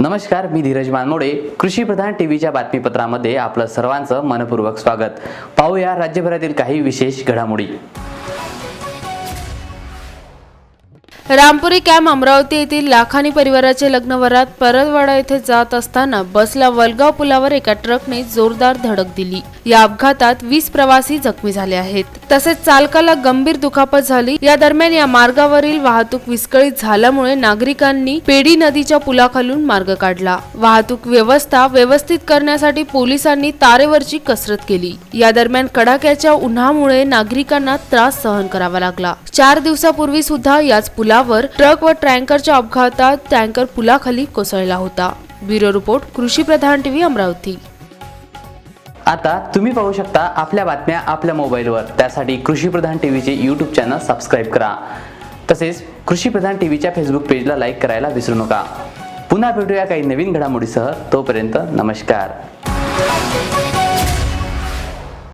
नमस्कार मी धीरज मानमोडे कृषी प्रधान टीव्हीच्या बातमीपत्रामध्ये आपलं सर्वांचं मनपूर्वक स्वागत. पाहूया राज्यभरातील काही विशेष घडामोडी. रामपुरी कॅम्प अमरावती येथील लाखानी परिवाराचे लग्न वरात परतवाडा येथे जात असताना बसला वलगाव पुलावर एका ट्रकने जोरदार धडक दिली. या अपघातात वीस प्रवासी जखमी झाले आहेत. तसेच चालकाला गंभीर दुखापत झाली. या दरम्यान या मार्गावरील वाहतूक विस्कळीत झाल्यामुळे नागरिकांनी पेडी नदीच्या पुलाखालून मार्ग काढला. वाहतूक व्यवस्था व्यवस्थित करण्यासाठी पोलिसांनी तारेवरची कसरत केली. या दरम्यान कडाक्याच्या उन्हामुळे नागरिकांना त्रास सहन करावा लागला. चार दिवसापूर्वी सुद्धा याच पुलावर ट्रक व टँकरच्या अपघातात टँकर पुलाखाली कोसळला होता. ब्युरो रिपोर्ट कृषी प्रधान टीव्ही अमरावती. आता तुम्ही पाहू शकता आपल्या बातम्या आपल्या मोबाईलवर. त्यासाठी कृषी प्रधान टीव्हीचे यूट्यूब चॅनल सबस्क्राईब करा. तसेच कृषी प्रधान टीव्हीच्या फेसबुक पेजला लाईक करायला विसरू नका. पुन्हा भेटूया काही नवीन घडामोडीसह. तोपर्यंत नमस्कार.